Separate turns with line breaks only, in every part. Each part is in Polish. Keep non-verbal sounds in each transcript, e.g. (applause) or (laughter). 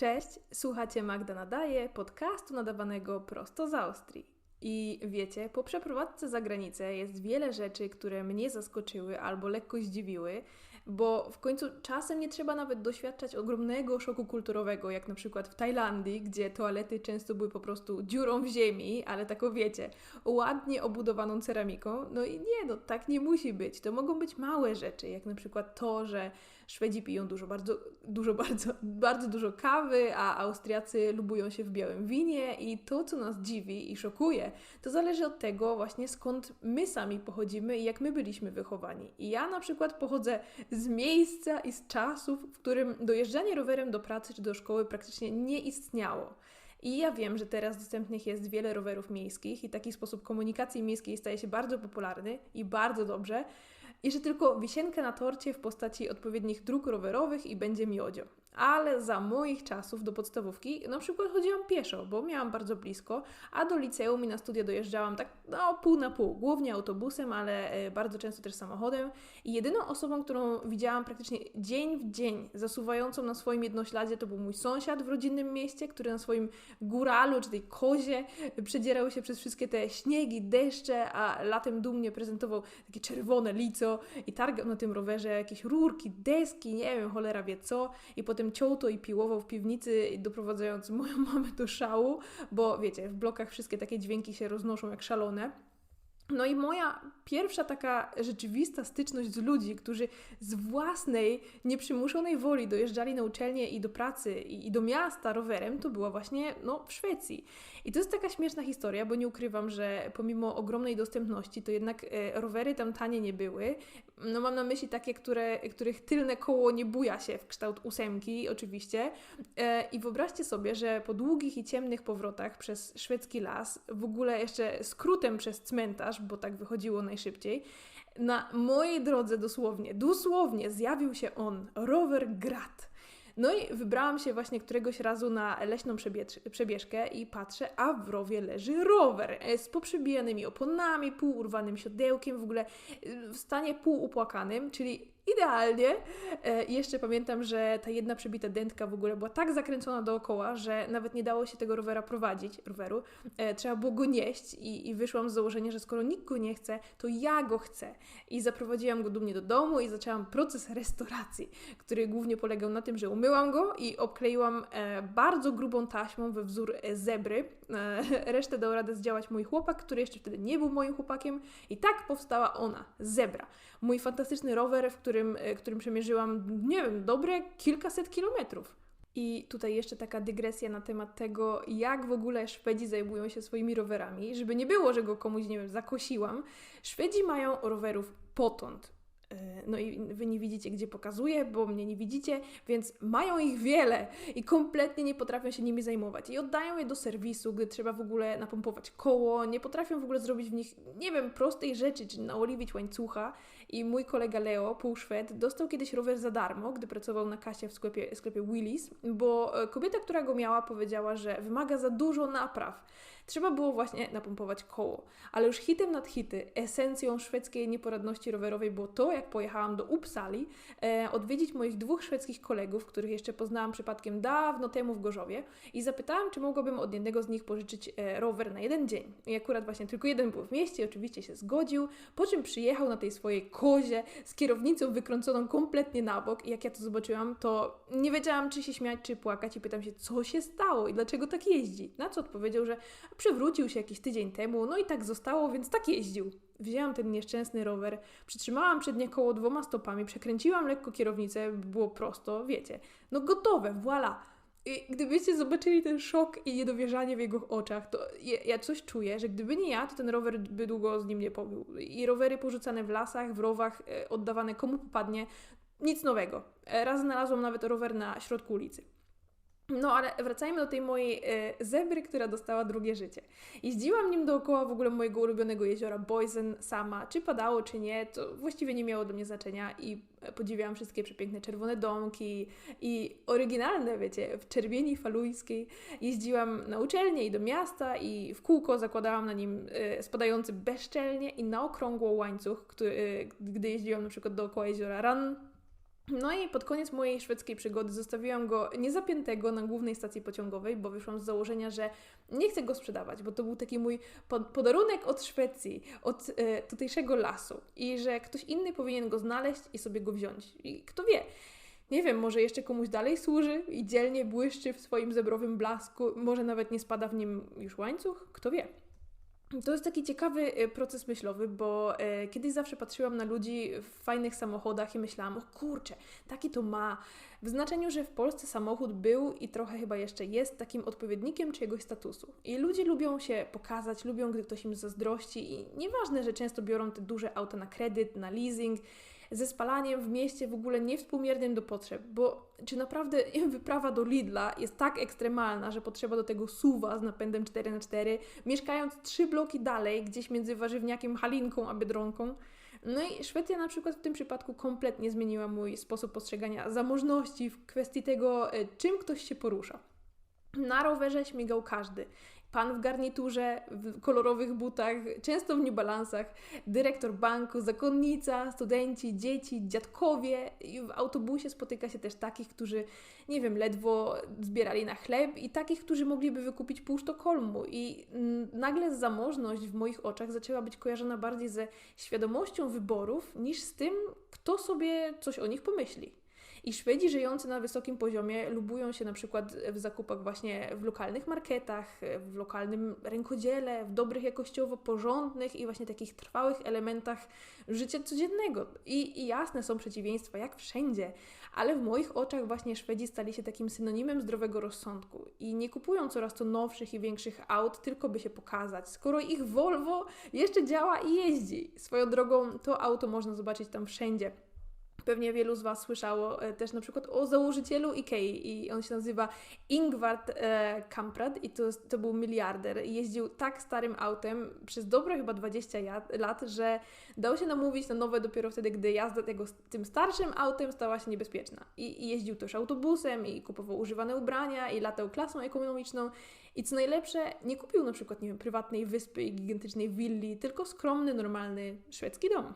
Cześć, słuchacie Magda Nadaje, podcastu nadawanego prosto z Austrii. I wiecie, po przeprowadzce za granicę jest wiele rzeczy, które mnie zaskoczyły albo lekko zdziwiły, bo w końcu czasem nie trzeba nawet doświadczać ogromnego szoku kulturowego, jak na przykład w Tajlandii, gdzie toalety często były po prostu dziurą w ziemi, ale taką wiecie, ładnie obudowaną ceramiką. No i nie, no tak nie musi być. To mogą być małe rzeczy, jak na przykład to, że Szwedzi piją dużo, bardzo, dużo, (laughs) bardzo, bardzo dużo kawy, a Austriacy lubują się w białym winie i to, co nas dziwi i szokuje, to zależy od tego właśnie skąd my sami pochodzimy i jak my byliśmy wychowani. I ja na przykład pochodzę z miejsca i z czasów, w którym dojeżdżanie rowerem do pracy czy do szkoły praktycznie nie istniało. I ja wiem, że teraz dostępnych jest wiele rowerów miejskich i taki sposób komunikacji miejskiej staje się bardzo popularny i bardzo dobrze, że tylko wisienkę na torcie w postaci odpowiednich dróg rowerowych i będzie miodzio ale za moich czasów do podstawówki na przykład chodziłam pieszo, bo miałam bardzo blisko, a do liceum i na studia dojeżdżałam tak no pół na pół, głównie autobusem, ale e, bardzo często też samochodem. I jedyną osobą, którą widziałam praktycznie dzień w dzień zasuwającą na swoim jednośladzie to był mój sąsiad w rodzinnym mieście, który na swoim góralu czy tej kozie przedzierał się przez wszystkie te śniegi, deszcze, a latem dumnie prezentował takie czerwone lico i targał na tym rowerze jakieś rurki, deski, nie wiem, cholera wie co. I potem potem i piłował w piwnicy, doprowadzając moją (laughs) mamę do szału, bo wiecie, w blokach wszystkie takie dźwięki się roznoszą jak szalone. No i moja pierwsza taka rzeczywista styczność z ludzi, którzy z własnej, nieprzymuszonej woli dojeżdżali na uczelnię i do pracy i, i, do miasta rowerem, to była właśnie no, w Szwecji. I to jest taka śmieszna historia, bo nie ukrywam, że pomimo ogromnej dostępności, to jednak e, rowery tam tanie nie były. No mam na myśli takie, które, których tylne koło nie buja się w kształt ósemki, oczywiście. E, I wyobraźcie sobie, że po długich i ciemnych powrotach przez szwedzki las, w ogóle jeszcze skrótem przez cmentarz, bo tak wychodziło najszybciej, na mojej drodze dosłownie, dosłownie zjawił się on, rower Grat. No i wybrałam się właśnie któregoś razu na leśną przebieżkę i patrzę, a w rowie leży rower e, z poprzebijanymi oponami, półurwanym siodełkiem, w ogóle w stanie półupłakanym, czyli idealnie. E, I jeszcze pamiętam, że ta jedna przebita dętka w ogóle była tak zakręcona dookoła, że nawet nie dało się tego rowera prowadzić, roweru. E, trzeba było go nieść i, i wyszłam z założenia, że skoro nikt go nie chce, to ja go chcę. I zaprowadziłam go dumnie do domu i zaczęłam proces restauracji, który głównie polegał na tym, że umyłam go i obkleiłam e, bardzo grubą taśmą we wzór zebry. (laughs) Resztę dał radę zdziałać mój chłopak, który jeszcze wtedy nie był moim chłopakiem i tak powstała ona, zebra. Mój fantastyczny rower, w którym którym, e, którym przemierzyłam, nie wiem, dobre kilkaset kilometrów. I tutaj jeszcze taka dygresja na temat tego, jak w ogóle Szwedzi zajmują się swoimi rowerami, żeby nie było, że go komuś, nie wiem, zakosiłam. Szwedzi mają rowerów potąd. E, no i wy nie widzicie, gdzie pokazuję, bo mnie nie widzicie, więc mają ich wiele i kompletnie nie potrafią się nimi zajmować. I oddają je do serwisu, gdy trzeba w ogóle napompować koło, nie potrafią w ogóle zrobić w nich, nie wiem, prostej rzeczy, czy naoliwić łańcucha. I mój kolega Leo, półszwed, dostał kiedyś rower za darmo, gdy pracował na kasie w sklepie, sklepie bo e, kobieta, która go miała, powiedziała, że wymaga za dużo napraw. Trzeba było właśnie napompować koło. Ale już hitem nad hity, esencją szwedzkiej nieporadności rowerowej było to, jak pojechałam do Uppsali e, odwiedzić moich dwóch szwedzkich kolegów, których jeszcze poznałam przypadkiem dawno temu w Gorzowie i zapytałam, czy mogłabym od jednego z nich pożyczyć e, rower na jeden dzień. I akurat właśnie tylko jeden był w mieście, oczywiście się zgodził, po czym przyjechał na tej swojej kozie z kierownicą wykręconą kompletnie na bok i jak ja to zobaczyłam, to nie wiedziałam, czy się śmiać, czy płakać i pytam się, co się stało i dlaczego tak jeździ. Na co odpowiedział, że przewrócił się jakiś tydzień temu, no i tak zostało, więc tak jeździł. Wzięłam ten nieszczęsny rower, przytrzymałam przednie koło dwoma stopami, przekręciłam lekko kierownicę, było prosto, wiecie. No gotowe, voilà. I gdybyście zobaczyli ten szok i niedowierzanie w jego oczach, to ja, coś czuję, że gdyby nie ja, to ten rower by długo z nim nie pobył. I rowery porzucane w lasach, w rowach, e, oddawane komu popadnie, nic nowego. E, raz znalazłam nawet rower na środku ulicy. No, ale wracajmy do tej mojej e, zebry, która dostała drugie życie. Jeździłam nim dookoła w ogóle mojego ulubionego jeziora Boysen sama. Czy padało, czy nie, to właściwie nie miało dla mnie znaczenia i podziwiałam wszystkie przepiękne czerwone domki i oryginalne, wiecie, w czerwieni falujskiej. Jeździłam na uczelnię i do miasta i w kółko zakładałam na nim e, spadający bezczelnie i na okrągło łańcuch, który, e, gdy jeździłam na przykład dookoła jeziora Ran No i pod koniec mojej szwedzkiej przygody zostawiłam go niezapiętego na głównej stacji pociągowej, bo wyszłam z założenia, że nie chcę go sprzedawać, bo to był taki mój podarunek od Szwecji, od e, tutejszego lasu i że ktoś inny powinien go znaleźć i sobie go wziąć. I kto wie, nie wiem, może jeszcze komuś dalej służy i dzielnie błyszczy w swoim zebrowym blasku, może nawet nie spada w nim już łańcuch, kto wie. To jest taki ciekawy e, proces myślowy, bo e, kiedyś zawsze patrzyłam na ludzi w fajnych samochodach i myślałam, o kurczę, taki to ma. W znaczeniu, że w Polsce samochód był i trochę chyba jeszcze jest takim odpowiednikiem czyjegoś statusu. I ludzie lubią się pokazać, lubią, gdy ktoś im zazdrości i nieważne, że często biorą te duże auta na kredyt, na leasing, ze spalaniem w mieście w ogóle niewspółmiernym do potrzeb, bo czy naprawdę (laughs) wyprawa do Lidla jest tak ekstremalna, że potrzeba do tego suwa z napędem 4x4, mieszkając trzy bloki dalej, gdzieś między warzywniakiem Halinką a Biedronką. No i Szwecja na przykład w tym przypadku kompletnie zmieniła mój sposób postrzegania zamożności w kwestii tego, e, czym ktoś się porusza. Na rowerze śmigał każdy pan w garniturze, w kolorowych butach, często w niebalansach, dyrektor banku, zakonnica, studenci, dzieci, dziadkowie. I w autobusie spotyka się też takich, którzy, nie wiem, ledwo zbierali na chleb i takich, którzy mogliby wykupić pół Sztokholmu. I nagle zamożność w moich oczach zaczęła być kojarzona bardziej ze świadomością wyborów niż z tym, kto sobie coś o nich pomyśli. I Szwedzi żyjący na wysokim poziomie lubują się na przykład w zakupach właśnie w lokalnych marketach, w lokalnym rękodziele, w dobrych jakościowo porządnych i właśnie takich trwałych elementach życia codziennego. I, I jasne są przeciwieństwa, jak wszędzie, ale w moich oczach właśnie Szwedzi stali się takim synonimem zdrowego rozsądku i nie kupują coraz to nowszych i większych aut, tylko by się pokazać. Skoro ich Volvo jeszcze działa i jeździ. Swoją drogą to auto można zobaczyć tam wszędzie Pewnie wielu z Was słyszało e, też na przykład o założycielu Ikei i on się nazywa Ingvard e, Kamprad i to, to był miliarder. Jeździł tak starym autem przez dobre chyba 20 lat, że dał się namówić na nowe dopiero wtedy, gdy jazda tego, tym starszym autem stała się niebezpieczna. I, I jeździł też autobusem i kupował używane ubrania i latał klasą ekonomiczną i co najlepsze, nie kupił na przykład, nie wiem, prywatnej wyspy i gigantycznej willi, tylko skromny, normalny szwedzki dom.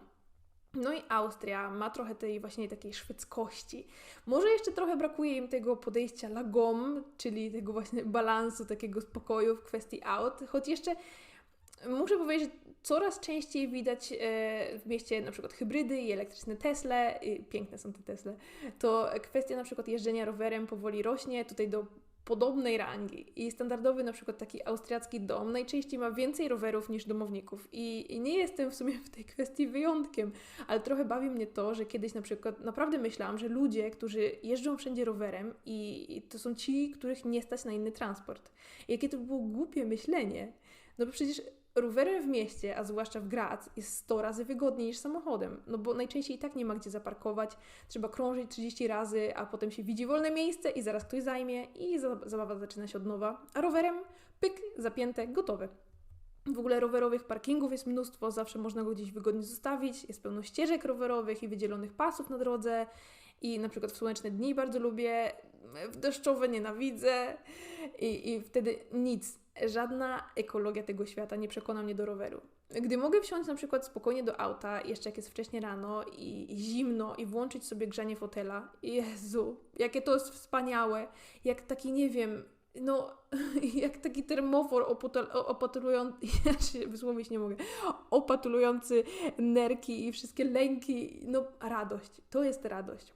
No i Austria ma trochę tej właśnie takiej szwedzkości. Może jeszcze trochę brakuje im tego podejścia lagom, czyli tego właśnie balansu, takiego spokoju w kwestii aut, choć jeszcze muszę powiedzieć, że coraz częściej widać e, w mieście na przykład hybrydy i elektryczne Tesle, piękne są te Tesle, to kwestia na przykład jeżdżenia rowerem powoli rośnie, tutaj do podobnej rangi i standardowy na przykład taki austriacki dom najczęściej ma więcej rowerów niż domowników I, i, nie jestem w sumie w tej kwestii wyjątkiem, ale trochę bawi mnie to, że kiedyś na przykład naprawdę myślałam, że ludzie, którzy jeżdżą wszędzie rowerem i, i to są ci, których nie stać na inny transport. I jakie to było głupie myślenie, no bo przecież rowerem w mieście, a zwłaszcza w Graz, jest 100 razy wygodniej niż samochodem, no bo najczęściej i tak nie ma gdzie zaparkować, trzeba krążyć 30 razy, a potem się widzi wolne miejsce i zaraz ktoś zajmie i zabawa zaczyna się od nowa, a rowerem? Pyk, zapięte, gotowe. W ogóle rowerowych parkingów jest mnóstwo, zawsze można go gdzieś wygodnie zostawić, jest pełno ścieżek rowerowych i wydzielonych pasów na drodze. I na przykład w słoneczne dni bardzo lubię, w deszczowe nienawidzę. I, i wtedy nic, żadna ekologia tego świata nie przekona mnie do roweru. Gdy mogę wsiąść na przykład spokojnie do auta, jeszcze jak jest wcześnie rano i, zimno i włączyć sobie grzanie fotela, Jezu, jakie to jest wspaniałe, jak taki, nie wiem, no, (laughs) jak taki termofor opatulujący, (laughs) ja się wysłowić nie mogę, opatulujący nerki i wszystkie lęki, no radość, to jest radość.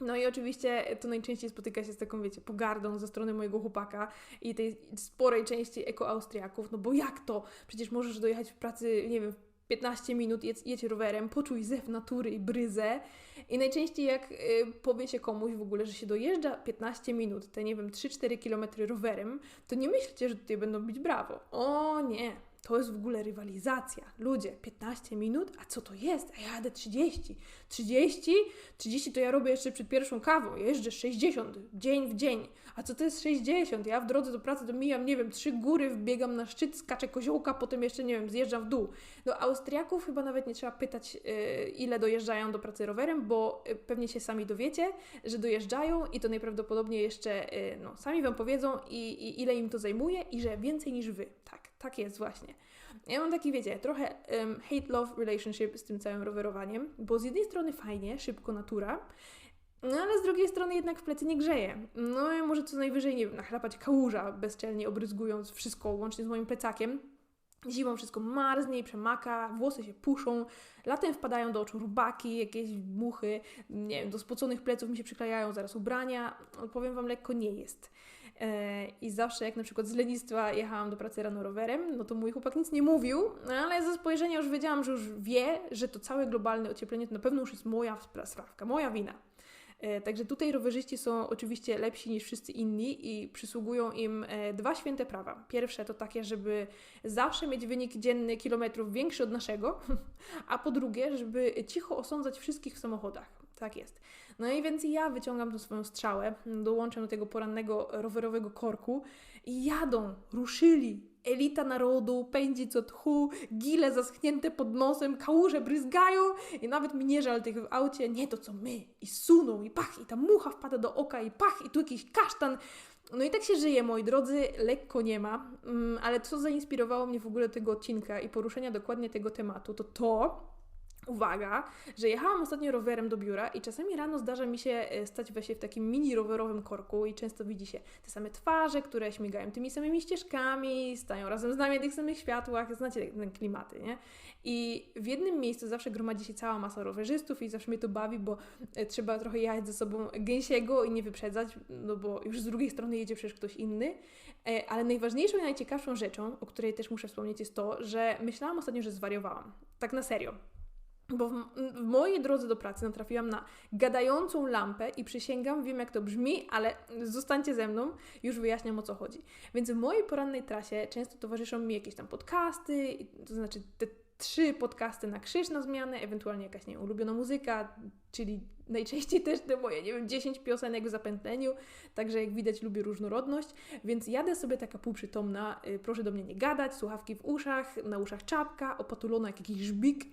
No i oczywiście to najczęściej spotyka się z taką, wiecie, pogardą ze strony mojego chłopaka i tej sporej części eko-austriaków, no bo jak to? Przecież możesz dojechać w pracy, nie wiem, 15 minut, jedź, jedź rowerem, poczuj zew natury i bryzę. I najczęściej jak y, powie się komuś w ogóle, że się dojeżdża 15 minut, te nie wiem, 3-4 kilometry rowerem, to nie myślcie, że tutaj będą bić brawo. O nie, to jest w ogóle rywalizacja. Ludzie, 15 minut? A co to jest? A ja jadę 30. 30? 30 to ja robię jeszcze przed pierwszą kawą. Jeżdżę 60, dzień w dzień. A co to jest 60? Ja w drodze do pracy domijam, nie wiem, trzy góry, wbiegam na szczyt, skaczę koziołka, potem jeszcze, nie wiem, zjeżdżam w dół. Do Austriaków chyba nawet nie trzeba pytać, yy, ile dojeżdżają do pracy rowerem, bo yy, pewnie się sami dowiecie, że dojeżdżają i to najprawdopodobniej jeszcze, yy, no, sami Wam powiedzą i, i ile im to zajmuje i że więcej niż Wy. Tak tak jest właśnie. Ja mam taki, wiecie, trochę um, hate-love relationship z tym całym rowerowaniem, bo z jednej strony fajnie, szybko natura, No ale z drugiej strony jednak w plecy nie grzeje. No i może co najwyżej, nie wiem, nachlapać kałuża bezczelnie obryzgując wszystko łącznie z moim plecakiem. Zimą wszystko marznie i przemaka, włosy się puszą, latem wpadają do oczu rubaki, jakieś muchy, nie wiem, do spoconych pleców mi się przyklejają zaraz ubrania. Powiem Wam, lekko nie jest. E, I zawsze jak na przykład z lenistwa jechałam do pracy rano rowerem, no to mój chłopak nic nie mówił, ale ze spojrzenia już wiedziałam, że już wie, że to całe globalne ocieplenie to na pewno już jest moja sprawka, moja wina. E, także tutaj rowerzyści są oczywiście lepsi niż wszyscy inni i przysługują im e, dwa święte prawa. Pierwsze to takie, żeby zawsze mieć wynik dzienny kilometrów większy od naszego, (laughs) a po drugie, żeby cicho osądzać wszystkich w samochodach. Tak jest. No i więc ja wyciągam tu swoją strzałę, dołączam do tego porannego rowerowego korku i jadą, ruszyli. Elita narodu pędzi co tchu, gile zaschnięte pod nosem, kałuże bryzgają i nawet mi nie żal tych w aucie, nie to co my. I suną, i pach, i ta mucha wpada do oka, i pach, i tu jakiś kasztan. No i tak się żyje, moi drodzy, lekko nie ma, mm, ale co zainspirowało mnie w ogóle tego odcinka i poruszenia dokładnie tego tematu, to to, Uwaga, że jechałam ostatnio rowerem do biura i czasami rano zdarza mi się e, stać właśnie w takim mini rowerowym korku i często widzi się te same twarze, które śmigają tymi samymi ścieżkami, stają razem z nami w tych samych światłach, znacie te klimaty, nie? I w jednym miejscu zawsze gromadzi się cała masa rowerzystów i zawsze mnie to bawi, bo e, trzeba trochę jechać ze sobą gęsiego i nie wyprzedzać, no bo już z drugiej strony jedzie przecież ktoś inny. E, ale najważniejszą i najciekawszą rzeczą, o której też muszę wspomnieć, jest to, że myślałam ostatnio, że zwariowałam. Tak na serio. Bo w, w, mojej drodze do pracy natrafiłam na gadającą lampę i przysięgam, wiem jak to brzmi, ale zostańcie ze mną, już wyjaśniam o co chodzi. Więc w mojej porannej trasie często towarzyszą mi jakieś tam podcasty, to znaczy te trzy podcasty na krzyż na zmianę, ewentualnie jakaś nie ulubiona muzyka, czyli najczęściej też te moje, nie wiem, 10 piosenek w zapętleniu, także jak widać lubię różnorodność, więc jadę sobie taka półprzytomna, yy, proszę do mnie nie gadać, słuchawki w uszach, na uszach czapka, opatulona jak jakiś żbik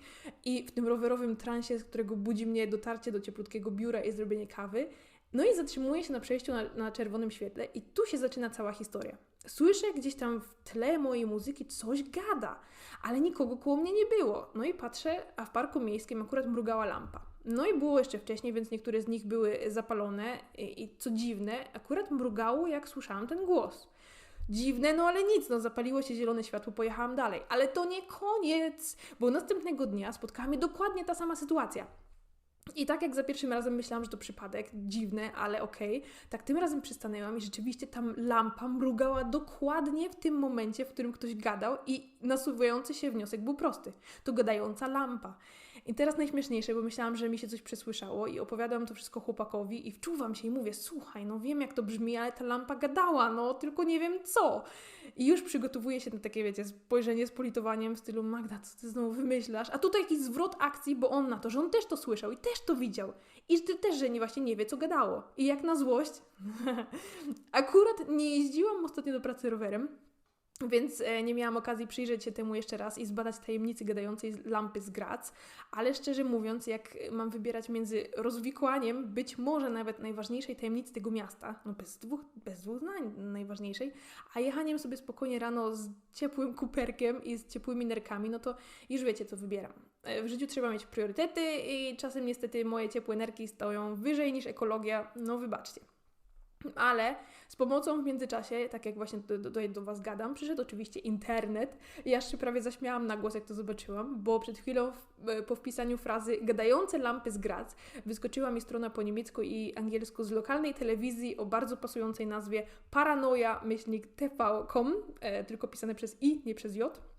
i w tym rowerowym transie, z którego budzi mnie dotarcie do cieplutkiego biura i zrobienie kawy, no i zatrzymuję się na przejściu na, na czerwonym świetle i tu się zaczyna cała historia. Słyszę gdzieś tam w tle mojej muzyki coś gada, ale nikogo koło mnie nie było. No i patrzę, a w parku miejskim akurat mrugała lampa. No i było jeszcze wcześniej, więc niektóre z nich były zapalone i, i co dziwne, akurat mrugało jak słyszałam ten głos. Dziwne, no ale nic, no zapaliło się zielone światło, pojechałam dalej. Ale to nie koniec, bo następnego dnia spotkała mnie dokładnie ta sama sytuacja. I tak jak za pierwszym razem myślałam, że to przypadek, dziwne, ale okej, okay, tak tym razem przystanęłam i rzeczywiście tam lampa mrugała dokładnie w tym momencie, w którym ktoś gadał i nasuwający się wniosek był prosty. To gadająca lampa. I teraz najśmieszniejsze, bo myślałam, że mi się coś przesłyszało i opowiadam to wszystko chłopakowi i wczuwam się i mówię, słuchaj, no wiem jak to brzmi, ale ta lampa gadała, no tylko nie wiem co. I już przygotowuję się na takie, wiecie, spojrzenie z politowaniem w stylu Magda, co ty znowu wymyślasz? A tutaj jakiś zwrot akcji, bo on na to, że on też to słyszał i też to widział. I ty też, że nie właśnie nie wie, co gadało. I jak na złość, (laughs) akurat nie jeździłam ostatnio do pracy rowerem, więc e, nie miałam okazji przyjrzeć się temu jeszcze raz i zbadać tajemnicy gadającej lampy z Grac, ale szczerze mówiąc, jak mam wybierać między rozwikłaniem być może nawet najważniejszej tajemnicy tego miasta, no bez dwóch, bez dwóch znań najważniejszej, a jechaniem sobie spokojnie rano z ciepłym kuperkiem i z ciepłymi nerkami, no to już wiecie, co wybieram. E, w życiu trzeba mieć priorytety i czasem niestety moje ciepłe nerki stoją wyżej niż ekologia, no wybaczcie. Ale z pomocą w międzyczasie, tak jak właśnie do, do, Was gadam, przyszedł oczywiście internet. Ja się prawie zaśmiałam na głos, jak to zobaczyłam, bo przed chwilą w, e, po wpisaniu frazy gadające lampy z Graz wyskoczyła mi strona po niemiecku i angielsku z lokalnej telewizji o bardzo pasującej nazwie paranoia-tv.com, e, tylko pisane przez i, nie przez j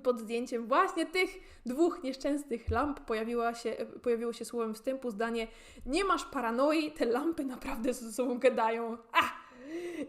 pod zdjęciem właśnie tych dwóch nieszczęsnych lamp pojawiła się, pojawiło się słowem wstępu zdanie nie masz paranoi, te lampy naprawdę ze sobą gadają.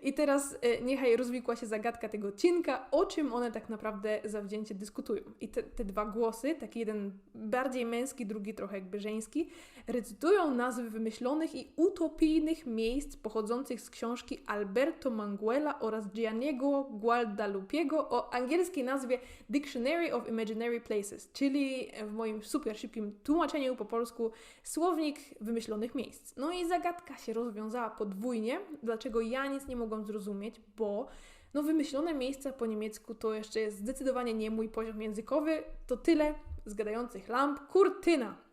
I teraz e, niechaj rozwikła się zagadka tego odcinka, o czym one tak naprawdę zawzięcie dyskutują. I te, te dwa głosy, taki jeden bardziej męski, drugi trochę jakby żeński, recytują nazwy wymyślonych i utopijnych miejsc pochodzących z książki Alberto Manguela oraz Gianniego Guadalupiego o angielskiej nazwie Dictionary of Imaginary Places, czyli w moim super szybkim tłumaczeniu po polsku słownik wymyślonych miejsc. No i zagadka się rozwiązała podwójnie, dlaczego ja nic nie mogłam zrozumieć, bo no wymyślone miejsca po niemiecku to jeszcze jest zdecydowanie nie mój poziom językowy, to tyle z gadających lamp, kurtyna.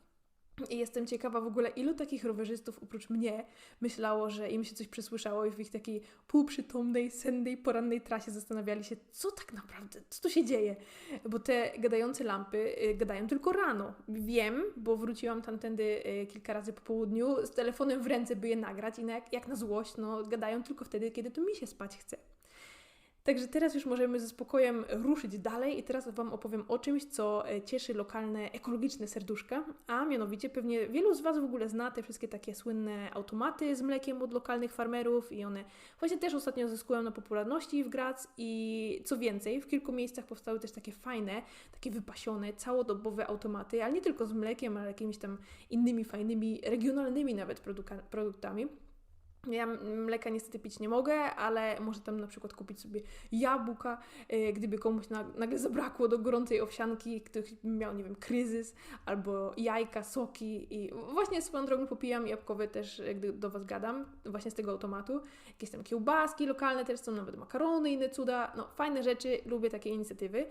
I jestem ciekawa w ogóle, ilu takich rowerzystów oprócz mnie myślało, że im się coś przysłyszało i w ich takiej półprzytomnej, sennej, porannej trasie zastanawiali się, co tak naprawdę, co tu się dzieje. Bo te gadające lampy y, gadają tylko rano. Wiem, bo wróciłam tamtędy y, kilka razy po południu z telefonem w ręce, by je nagrać i jak, jak na złość, no gadają tylko wtedy, kiedy to mi się spać chce. Także teraz już możemy ze spokojem ruszyć dalej i teraz Wam opowiem o czymś, co e, cieszy lokalne ekologiczne serduszka, a mianowicie pewnie wielu z Was w ogóle zna te wszystkie takie słynne automaty z mlekiem od lokalnych farmerów i one właśnie też ostatnio zyskują na popularności w Graz i co więcej, w kilku miejscach powstały też takie fajne, takie wypasione, całodobowe automaty, ale nie tylko z mlekiem, ale jakimiś tam innymi fajnymi, regionalnymi nawet produktami. Ja mleka niestety pić nie mogę, ale może tam na przykład kupić sobie jabłka, yy, gdyby komuś na, nagle zabrakło do gorącej owsianki, ktoś miał, nie wiem, kryzys, albo jajka, soki i właśnie swoją drogą popijam jabłkowe też, gdy do Was gadam, właśnie z tego automatu. Jakieś tam kiełbaski lokalne też są, nawet makarony, inne cuda, no fajne rzeczy, lubię takie inicjatywy.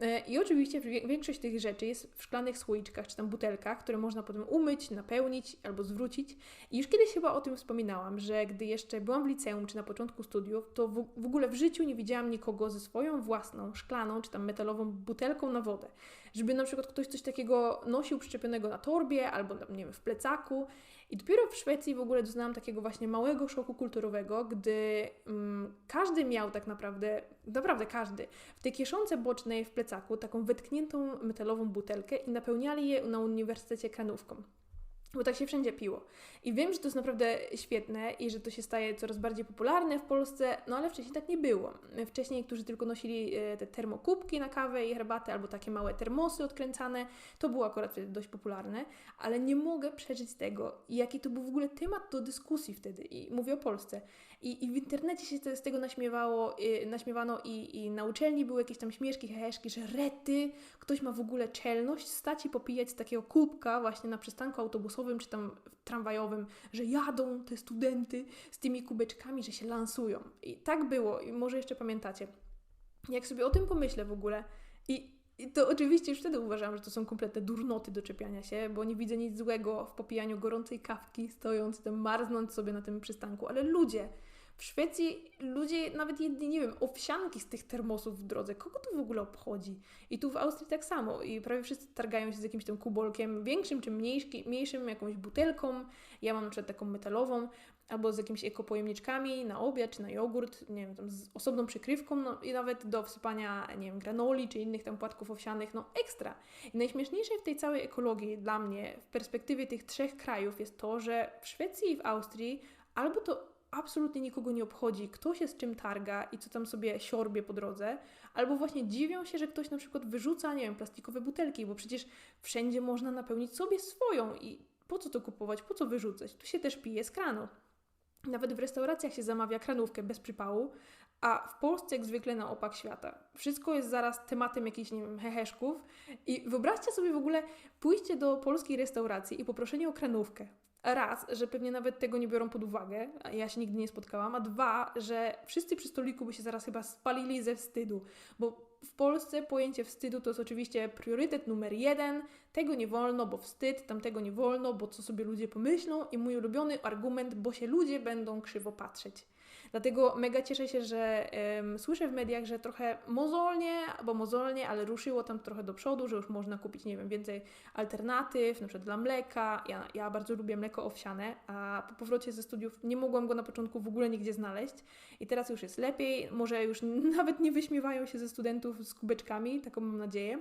E, I oczywiście większość tych rzeczy jest w szklanych słoiczkach czy tam butelkach, które można potem umyć, napełnić albo zwrócić. I już kiedyś chyba o tym wspominałam, że gdy jeszcze byłam w liceum czy na początku studiów, to w, w ogóle w życiu nie widziałam nikogo ze swoją własną szklaną czy tam metalową butelką na wodę. Żeby na przykład ktoś coś takiego nosił przyczepionego na torbie albo nie wiem, w plecaku. I dopiero w Szwecji w ogóle doznałam takiego właśnie małego szoku kulturowego, gdy mm, każdy miał tak naprawdę, naprawdę każdy, w tej kieszonce bocznej w plecaku taką wetkniętą metalową butelkę i napełniali je na uniwersytecie kranówką bo tak się wszędzie piło. I wiem, że to jest naprawdę świetne i że to się staje coraz bardziej popularne w Polsce, no ale wcześniej tak nie było. Wcześniej którzy tylko nosili e, te termokubki na kawę i herbatę albo takie małe termosy odkręcane, to było akurat wtedy dość popularne, ale nie mogę przeżyć tego, jaki to był w ogóle temat do dyskusji wtedy i mówię o Polsce. I, i w internecie się z tego naśmiewało, yy, naśmiewano i, i na uczelni były jakieś tam śmieszki, heheszki, że rety, ktoś ma w ogóle czelność stać i popijać z takiego kubka właśnie na przystanku autobusowym czy tam tramwajowym, że jadą te studenty z tymi kubeczkami, że się lansują. I tak było i może jeszcze pamiętacie. Jak sobie o tym pomyślę w ogóle i i to oczywiście już wtedy uważam, że to są kompletne durnoty do czepiania się, bo nie widzę nic złego w popijaniu gorącej kawki, stojąc tam marznąc sobie na tym przystanku, ale ludzie, w Szwecji ludzie nawet jedli, nie wiem, owsianki z tych termosów w drodze. Kogo to w ogóle obchodzi? I tu w Austrii tak samo. I prawie wszyscy targają się z jakimś tam kubolkiem większym czy mniejszym, jakąś butelką. Ja mam na przykład taką metalową, albo z jakimiś ekopojemniczkami na obiad czy na jogurt, nie wiem, z osobną przykrywką no, i nawet do wsypania, nie wiem, granoli czy innych tam płatków owsianych, no ekstra. I najśmieszniejsze w tej całej ekologii dla mnie w perspektywie tych trzech krajów jest to, że w Szwecji i w Austrii albo to absolutnie nikogo nie obchodzi, kto się z czym targa i co tam sobie siorbie po drodze, albo właśnie dziwią się, że ktoś na przykład wyrzuca, nie wiem, plastikowe butelki, bo przecież wszędzie można napełnić sobie swoją i po co to kupować, po co wyrzucać? Tu się też pije z kranu. Nawet w restauracjach się zamawia kranówkę bez przypału, a w Polsce jak zwykle na opak świata. Wszystko jest zaraz tematem jakichś, nie wiem, heheszków i wyobraźcie sobie w ogóle pójście do polskiej restauracji i poproszenie o kranówkę raz, że pewnie nawet tego nie biorą pod uwagę, ja się nigdy nie spotkałam, a dwa, że wszyscy przy stoliku by się zaraz chyba spalili ze wstydu, bo w Polsce pojęcie wstydu to jest oczywiście priorytet numer jeden, tego nie wolno, bo wstyd, tamtego nie wolno, bo co sobie ludzie pomyślą i mój ulubiony argument, bo się ludzie będą krzywo patrzeć. Dlatego mega cieszę się, że um, słyszę w mediach, że trochę mozolnie, albo mozolnie, ale ruszyło tam trochę do przodu, że już można kupić, nie wiem, więcej alternatyw, na przykład dla mleka. Ja, ja bardzo lubię mleko owsiane, a po powrocie ze studiów nie mogłam go na początku w ogóle nigdzie znaleźć i teraz już jest lepiej. Może już (laughs) nawet nie wyśmiewają się ze studentów z kubeczkami, taką mam nadzieję.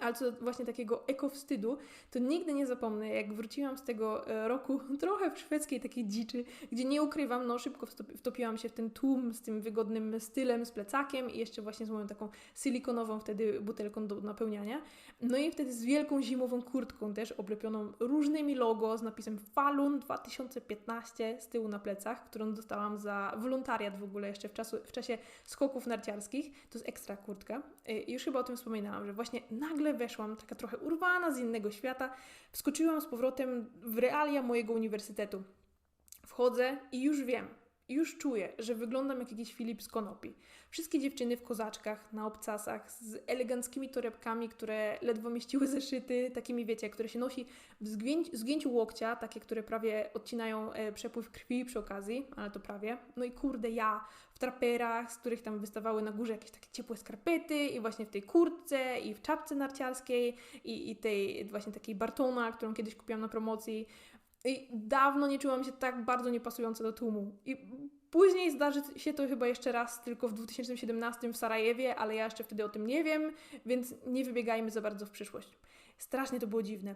Ale co właśnie takiego ekowstydu, to nigdy nie zapomnę, jak wróciłam z tego e, roku (laughs) trochę w szwedzkiej takiej dziczy, gdzie nie ukrywam, no szybko wtopiłam się w ten tłum z tym wygodnym stylem, z plecakiem i jeszcze właśnie z moją taką silikonową wtedy butelką do napełniania. No i wtedy z wielką zimową kurtką też oblepioną różnymi logo z napisem Falun 2015 z tyłu na plecach, którą dostałam za wolontariat w ogóle jeszcze w, czasu, w czasie skoków narciarskich. To jest ekstra kurtka. E, już chyba o tym wspominałam, że właśnie nagle nagle weszłam, taka trochę urwana z innego świata, wskoczyłam z powrotem w realia mojego uniwersytetu. Wchodzę i już wiem. Już czuję, że wyglądam jak jakiś Filip z Konopi. Wszystkie dziewczyny w kozaczkach, na obcasach, z eleganckimi torebkami, które ledwo mieściły zeszyty, takimi wiecie, które się nosi w zgięci, zgięciu łokcia, takie, które prawie odcinają e, przepływ krwi przy okazji, ale to prawie. No i kurde, ja w traperach, z których tam wystawały na górze jakieś takie ciepłe skarpety i właśnie w tej kurtce i w czapce narciarskiej i, i tej właśnie takiej Bartona, którą kiedyś kupiłam na promocji. I dawno nie czułam się tak bardzo niepasująca do tłumu. I później zdarzy się to chyba jeszcze raz, tylko w 2017 w Sarajewie, ale ja jeszcze wtedy o tym nie wiem, więc nie wybiegajmy za bardzo w przyszłość. Strasznie to było dziwne.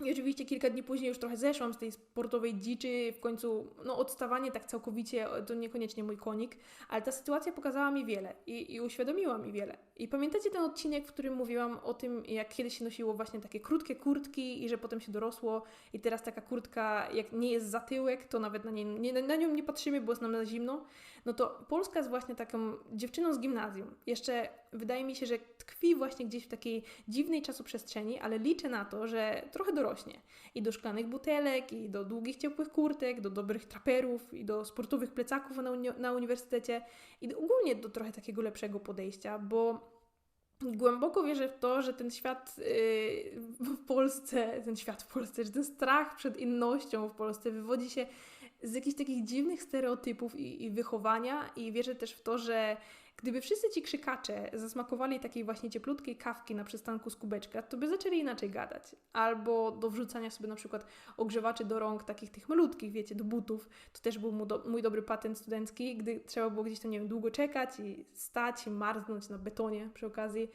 I oczywiście kilka dni później już trochę zeszłam z tej sportowej dziczy, w końcu no, odstawanie tak całkowicie to niekoniecznie mój konik, ale ta sytuacja pokazała mi wiele i, i uświadomiła mi wiele. I pamiętacie ten odcinek, w którym mówiłam o tym, jak kiedyś się nosiło właśnie takie krótkie kurtki i że potem się dorosło i teraz taka kurtka, jak nie jest zatyłek, to nawet na, nie, nie, na nią nie patrzymy, bo jest nam za zimno. No to Polska jest właśnie taką dziewczyną z gimnazjum. Jeszcze wydaje mi się, że tkwi właśnie gdzieś w takiej dziwnej czasoprzestrzeni, ale liczę na to, że trochę dorośnie. I do szklanych butelek, i do długich, ciepłych kurtek, do dobrych traperów, i do sportowych plecaków na, uni na uniwersytecie, i ogólnie do trochę takiego lepszego podejścia, bo głęboko wierzę w to, że ten świat yy, w Polsce, ten świat w Polsce, że ten strach przed innością w Polsce wywodzi się z jakichś takich dziwnych stereotypów i, i wychowania, i wierzę też w to, że Gdyby wszyscy ci krzykacze zasmakowali takiej właśnie cieplutkiej kawki na przystanku z kubeczka, to by zaczęli inaczej gadać. Albo do wrzucania sobie na przykład ogrzewaczy do rąk, takich tych malutkich, wiecie, do butów. To też był do, mój dobry patent studencki, gdy trzeba było gdzieś to, nie wiem, długo czekać i stać i marznąć na betonie przy okazji.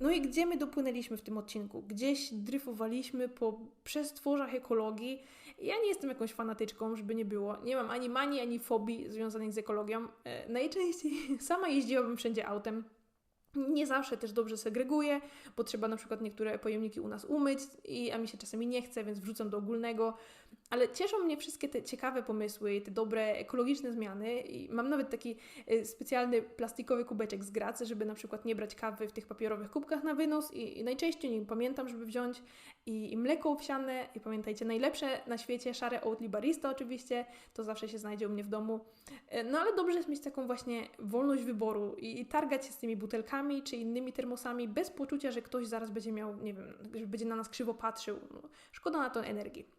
No i gdzie my dopłynęliśmy w tym odcinku? Gdzieś dryfowaliśmy po przestworzach ekologii, ja nie jestem jakąś fanatyczką, żeby nie było. Nie mam ani manii, ani fobii związanych z ekologią. E, najczęściej (laughs) sama jeździłabym wszędzie autem. Nie zawsze też dobrze segreguję, bo trzeba na przykład niektóre pojemniki u nas umyć, i, a mi się czasami nie chce, więc wrzucam do ogólnego. Ale cieszą mnie wszystkie te ciekawe pomysły i te dobre ekologiczne zmiany. I mam nawet taki y, specjalny plastikowy kubeczek z Gracy, żeby na przykład nie brać kawy w tych papierowych kubkach na wynos. I, najczęściej nim pamiętam, żeby wziąć i, i, mleko owsiane. I pamiętajcie, najlepsze na świecie szare Oatly Barista oczywiście. To zawsze się znajdzie u mnie w domu. Y, no ale dobrze jest mieć taką właśnie wolność wyboru i, i targać się z tymi butelkami czy innymi termosami bez poczucia, że ktoś zaraz będzie miał, nie wiem, że będzie na nas krzywo patrzył. No, szkoda na to energii.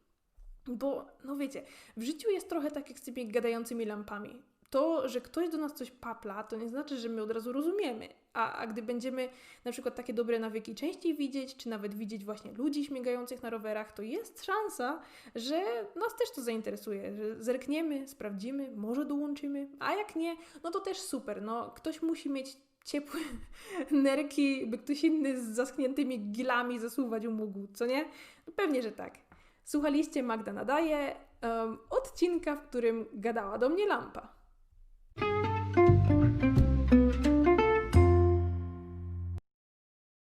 Bo, no wiecie, w życiu jest trochę tak jak z tymi gadającymi lampami. To, że ktoś do nas coś papla, to nie znaczy, że my od razu rozumiemy. A, a gdy będziemy na przykład takie dobre nawyki częściej widzieć, czy nawet widzieć właśnie ludzi śmigających na rowerach, to jest szansa, że nas też to zainteresuje, że zerkniemy, sprawdzimy, może dołączymy, a jak nie, no to też super. No, ktoś musi mieć ciepłe (laughs) nerki, by ktoś inny z zaschniętymi gilami zasuwać mógł, co nie? No pewnie, że tak. Słuchaliście Magda Nadaje, um, odcinka, w którym gadała do mnie lampa.